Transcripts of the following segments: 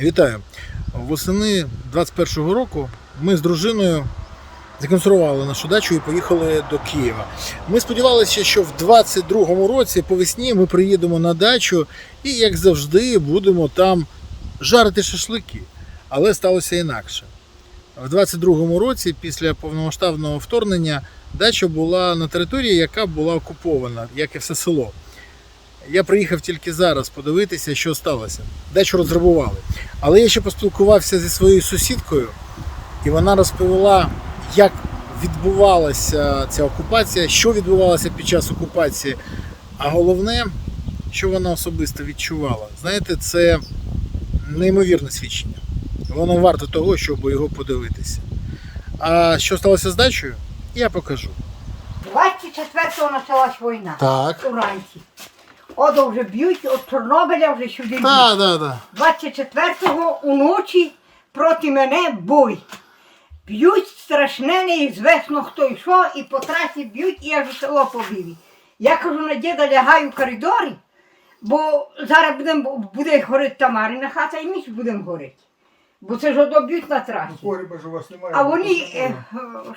Вітаю. Восени 21-го року ми з дружиною законсервували нашу дачу і поїхали до Києва. Ми сподівалися, що в 22-му році по весні ми приїдемо на дачу і, як завжди, будемо там жарити шашлики. Але сталося інакше. В 22-му році, після повномасштабного вторгнення, дача була на території, яка була окупована, як і все село. Я приїхав тільки зараз подивитися, що сталося. Дачу розграбували. Але я ще поспілкувався зі своєю сусідкою, і вона розповіла, як відбувалася ця окупація, що відбувалося під час окупації. А головне, що вона особисто відчувала. Знаєте, це неймовірне свідчення. Воно варто того, щоб його подивитися. А що сталося з дачею, я покажу. 24-го почалась війна. Так. Уранці. Одо вже б'ють, від Чорнобиля вже сюди. Так, так, так. 24-го уночі проти мене бой. Б'ють страшне, неізвісно хто йшов, і по трасі б'ють, і аж у село побили. Я кажу на діда лягаю в коридорі, бо зараз будем, буде горити Тамарина хата, і ми ж будемо горити. Бо це ж одоб'ють на трасі. Погреба ж у вас немає. А вони е,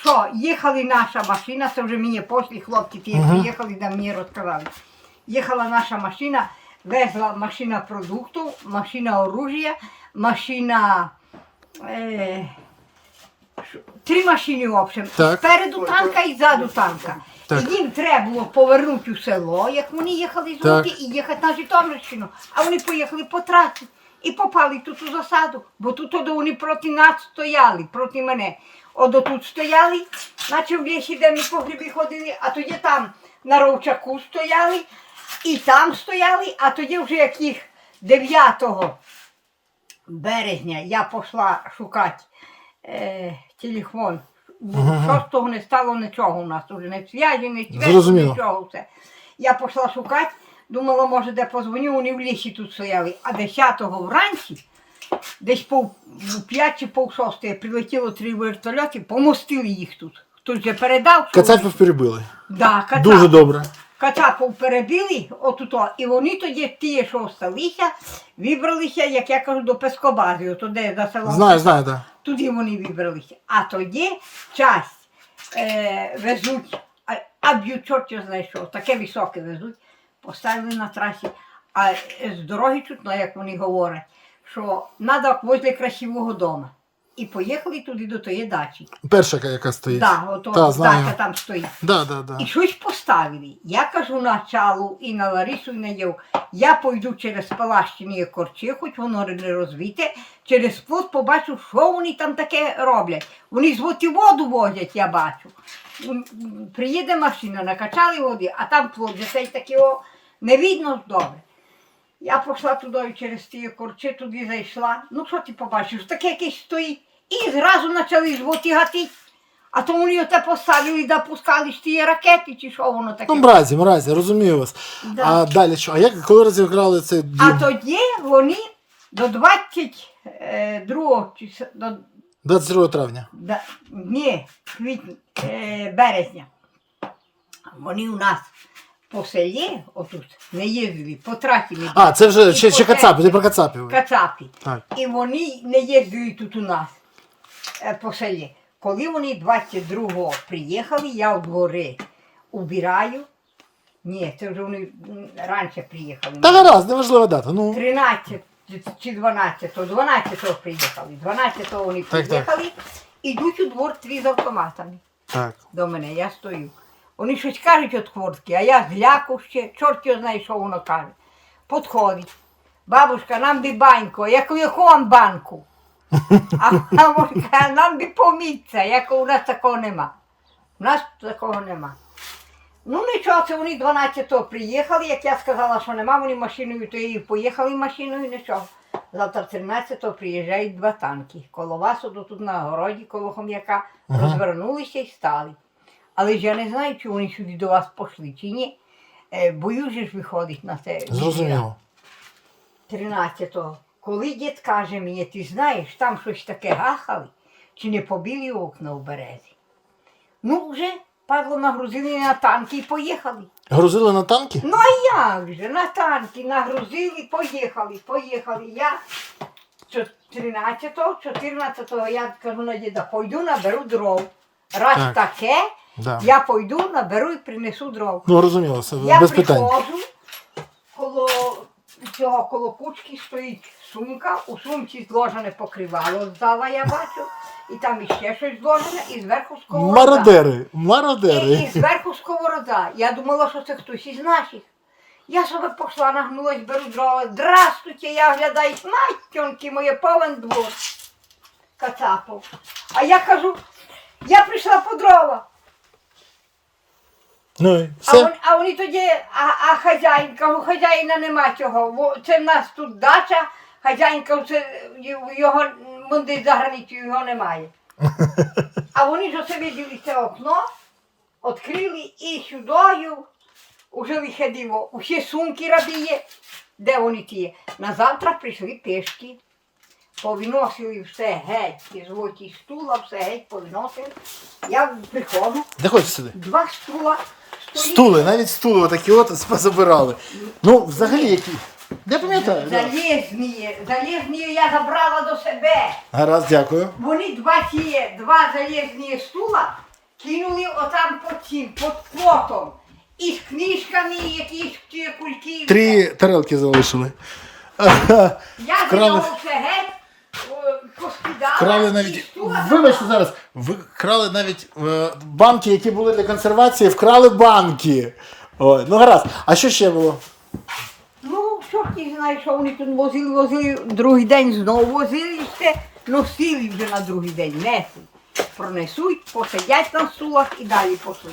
що, їхали наша машина, це вже мені після хлопці ті приїхали, да мені розказали. Їхала наша машина, везла машина продуктів, машина оружия, машина. Е, три машини в общем. Так. Спереду танка і ззаду танка. Так. І їм треба було повернути у село, як вони їхали з Так. Луки, і їхати на Житомирщину. А вони поїхали по трасі і попали тут у засаду, бо тут одо вони проти нас стояли, проти мене. Одо тут стояли, наче в лісі, де ми по грибі ходили, а тоді там на ровчаку стояли, і там стояли, а тоді вже як їх 9 березня я пішла шукати е, телефон. Шостого не стало нічого у нас, уже не зв'язі, не Зрозуміло. нічого все. Я пішла шукати, думала, може, де позвоню, вони в лісі тут стояли. А 10-го вранці, десь по 5 чи пол шостої прилетіло три вертольоти, помостили їх тут. Хтось вже передав, що Кацапів перебили. да, Кацап. Дуже добре. Кацапов перебили отуто, і вони тоді, ті, що осталися, вибралися, як я кажу, до Пескобази, ото де за селом. Знаю, знаю, так. Туди вони вибралися. А тоді часть е, везуть, а, а б'ють чорт його знає що, таке високе везуть, поставили на трасі, а з дороги чутно, як вони говорять, що треба возле красивого дому. І поїхали туди до тої дачі. Перша, яка стоїть. Да, ото Та, знаю. дача там стоїть. Да, да, да. І щось поставили. Я кажу на чалу і на Ларису, і на Єву. Я пойду через Палащині корчі, хоч воно не розвите, через плот побачу, що вони там таке роблять. Вони зводять воду возять, я бачу. Приїде машина, накачали води, а там плот вже цей такий о, не видно добре. Я пішла туди через ті корчі, туди зайшла. Ну що ти побачиш? Таке якесь стоїть. І зразу почали звоти гатити. А то вони оте поставили да пускали ж ті ракети, чи що воно таке. Ну, мразі, мразі, розумію вас. Да. А далі що? А як коли розіграли цей дім? А тоді вони до 22 числа, до, 22 травня. да, ні, квітня, е, березня. Вони у нас по селі, отут, не їздили, по трасі не А, це вже ще, ще Кацапи, ти про Кацапів. Кацапі. Так. І вони не їздили тут у нас е, по селі. Коли вони 22-го приїхали, я в двори убираю. Ні, це вже вони м, раніше приїхали. Та гаразд, неважлива дата. Ну, 13 чи 12, 12 приїхали. 12 вони Так, так. приїхали, ідуть у двор твій з автоматами так. до мене, я стою. Вони щось кажуть від хвортки, а я гляку ще, чорт його знає, що воно каже. Подходить. Бабушка, нам би банько, я кажу, яку вам банку? А каже, нам би поміться, я кажу, у нас такого нема. У нас такого нема. Ну нічого, це вони 12-го приїхали, як я сказала, що нема, вони машиною, то і поїхали машиною, нічого. Завтра 13-го приїжджають два танки. Коло вас, тут на городі, коло хом'яка, розвернулися і стали. Але ж я не знаю, чи вони сюди до вас пішли, чи ні. Е, Боюсь же ж виходить на це. Зрозуміло. 13-го. Коли дід каже мені, ти знаєш, там щось таке гахали, чи не побили окна у березі. Ну, вже падло нагрузили на танки і поїхали. Грузили на танки? Ну а як же? На танки нагрузили, поїхали, поїхали. Я що 13-го, 14-го я кажу на діда, пойду наберу дров. Раз Так. таке, Да. я пойду, наберу і принесу дров. Ну, розуміло, все, Я без питань. приходжу, коло цього коло кучки стоїть сумка, у сумці зложене покривало з зала, я бачу, і там іще щось зложене, і зверху сковорода. Мародери, І, мародери. і зверху сковорода. Я думала, що це хтось із наших. Я собі пішла, нагнулась, беру дрова. Здравствуйте, я оглядаю, матьонки моє повен двор. Кацапов. А я кажу, я прийшла по дрова. Ну і А, все. вон, а вони тоді, а, а хазяїн, кажу, хазяїна нема цього. Во- Це в нас тут дача, хазяїн кажу, це його десь за границею його немає. А вони ж виділи це окно, відкрили і сюдою уже виходило. Усі сумки рабіє. Де вони ті? На завтра прийшли пешки. Повиносили все геть, і золоті стула, все геть повиносили. Я приходжу, Де хочеш сюди? два стула. Стули, навіть стули отакі от забирали. Ну, взагалі які. Я пам'ятаю. да. Залізні, залізні я забрала до себе. Гаразд, дякую. Вони два ті, два залізні стула кинули отам по цим, під плотом. І з книжками, якісь ті кульки. Три тарелки залишили. Я вкрали- взяла все геть, о, поскидала. Крали і навіть. Вибачте зараз. Ви крали навіть е, банки, які були для консервації, вкрали банки. Ой, ну гаразд. А що ще було? Ну, що ти знаєш, що вони тут возили, возили, другий день знову возили і все носили вже на другий день, несли. Пронесуть, посидять на стулах і далі пошли.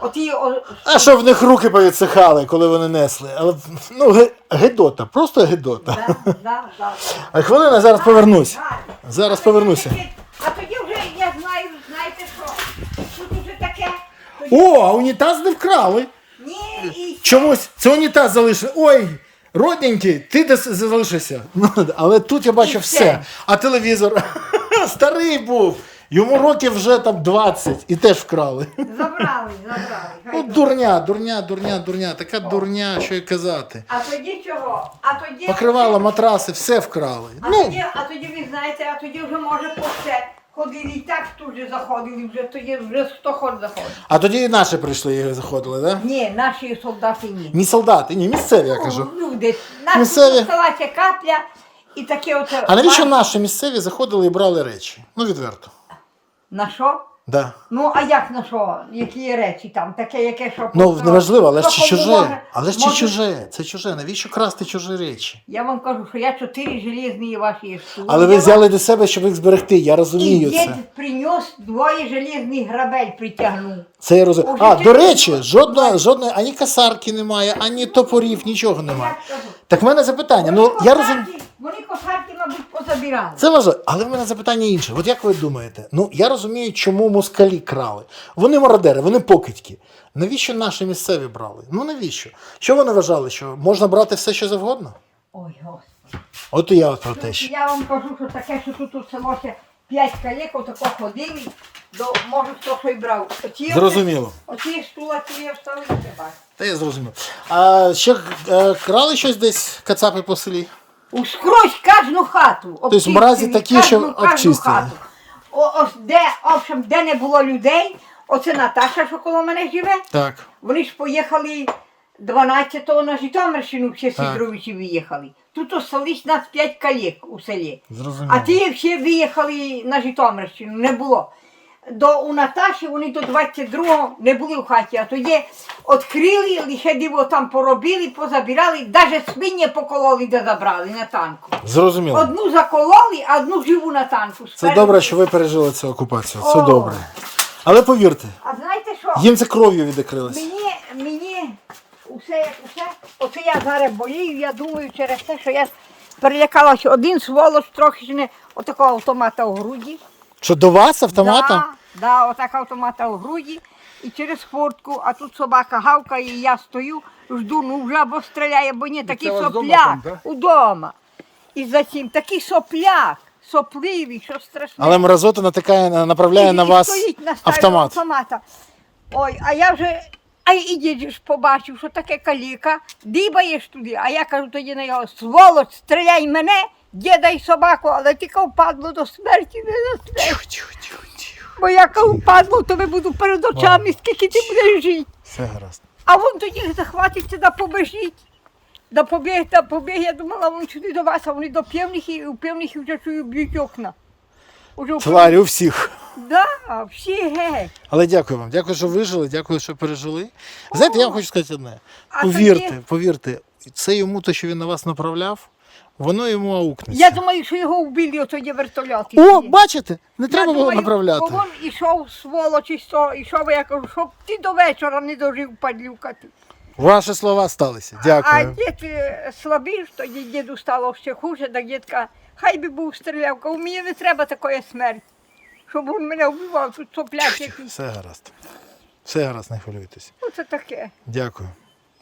О, А що в них руки повідсихали, коли вони несли? Але ну, ге- гедота, просто гедота. да, да, да. А хвилина, зараз повернусь. Зараз повернуся. тоді- А тоді вже я знаю, знаєте що? Тут уже таке. тоді- О, а унітаз не вкрали. Ні, Чомусь це унітаз залишили. Ой, родненький, ти десь залишився. Ну, але тут я бачу все. А телевізор старий був. Йому років вже там 20 і теж вкрали. забрали, забрали. Ну, дурня, дурня, дурня, дурня. Така дурня, що й казати. А тоді чого? А тоді. Покривало, матраси, все вкрали. А, Ну, тоді, а тоді ви знаєте, а тоді вже може по все. Ходили і так вже заходили, вже тоді вже сто ход заходили. а тоді і наші прийшли і заходили, так? Да? Ні, наші солдати ні. Ні солдати, ні, місцеві, я кажу. Ну, люди, наші Місцеві. Місцеві. капля і таке оце. А навіщо наші місцеві заходили і брали речі? Ну, відверто. На що? Да. Ну, а як на що? Які є речі там? Таке, яке що? Ну, неважливо, але ж чи чуже. може- Але ж чи може- чуже. Це чуже. Навіщо красти чужі речі? Я вам кажу, що я чотири железні ваші стули. Але ви взяли до себе, щоб їх зберегти. Я І розумію дід це. двоє железних грабель притягнув. Це я розумію. А, до речі, жодної, жодної ані касарки немає, ані топорів, нічого немає. Кажу, Так в мене запитання. Ну я розумію. косарки- Вони косарки, мабуть, позабирали. Це важливо, але в мене запитання інше. От як ви думаєте? Ну я розумію, чому москалі крали. Вони мародери, вони покидьки. Навіщо наші місцеві брали? Ну навіщо? Що вони вважали, що можна брати все, що завгодно? Ой, господи. От і я от про те, що. Я вам кажу, що таке, що тут у село ще п'ять калек, отако ходили, до, може хто що й брав. Оці, Зрозуміло. Оці стула ці встали, не. Та я зрозумів. А ще е, крали щось десь кацапи по селі? Ускрозь кожну хату. Тобто мразі такі, що обчистили. хату. О, де, в общем, де не було людей, оце Наташа, що коло мене живе, Так. вони ж поїхали 12-го на Житомирщину, всі. Сидоровичі виїхали. Тут остались нас п'ять калек у селі. Зрозуміло. А ті всі виїхали на Житомирщину, не було. До у Наташі вони до 22-го не були в хаті, а тоді відкрили, лише диво там поробили, позабирали, навіть свині покололи, де забрали на танку. Зрозуміло. Одну закололи, а одну живу на танку. Це Спереду. добре, що ви пережили цю окупацію. Це О. добре. Але повірте, А знаєте що? їм це кров'ю відекрилось. Мені, мені усе усе, оце я зараз болію, я думаю через те, що я перелякалася один сволоч трохи ж не отакого автомата у груді. Що до вас автоматом? Да, да, отак автомата у груді і через фортку, а тут собака гавкає, і я стою, жду, ну вже або стріляє, або ні, такий сопляк там, да? удома. І за цим такий сопляк, сопливий, що страшне. Але мразота натикає, направляє І- на і вас стоїть на автомат. автомата. Ой, а я вже. А і ж побачив, що таке каліка, дибаєш туди, а я кажу тоді на його, сволоч, стріляй мене, Діда і собаку, але тільки впадло до смерті, не до смерті. Тихо, тихо, тихо, тихо. Бо як впадло, то ми буду перед очами, скільки ти будеш жити. Все гаразд. А вон тоді захватиться да побежіть. Да побіг, да побіг, я думала, вон сюди до вас, а вони до півних і у півних вже чую б'ють окна. Уже Тварі у всіх. Да, всі геть. Але дякую вам. Дякую, що вижили, дякую, що пережили. Знаєте, я вам хочу сказати одне. А Повірте, тоді- повірте, це йому те, що він на вас направляв, воно йому аукнеться. Я думаю, що його вбили, ото є вертольот. О, бачите? Не Я треба було думаю, направляти. бо Він ішов сволоч, і що, ішов, я кажу, щоб ти до вечора не дожив падлюка ти. Ваші слова сталися. А Дякую. дід е, слабий, ж, тоді діду стало ще хуже, так дідка, хай би був стрілявка, у мені не треба такої смерті, щоб він мене вбивав, тут соплять якісь. Все гаразд. Все гаразд, не хвилюйтесь. Оце таке. Дякую.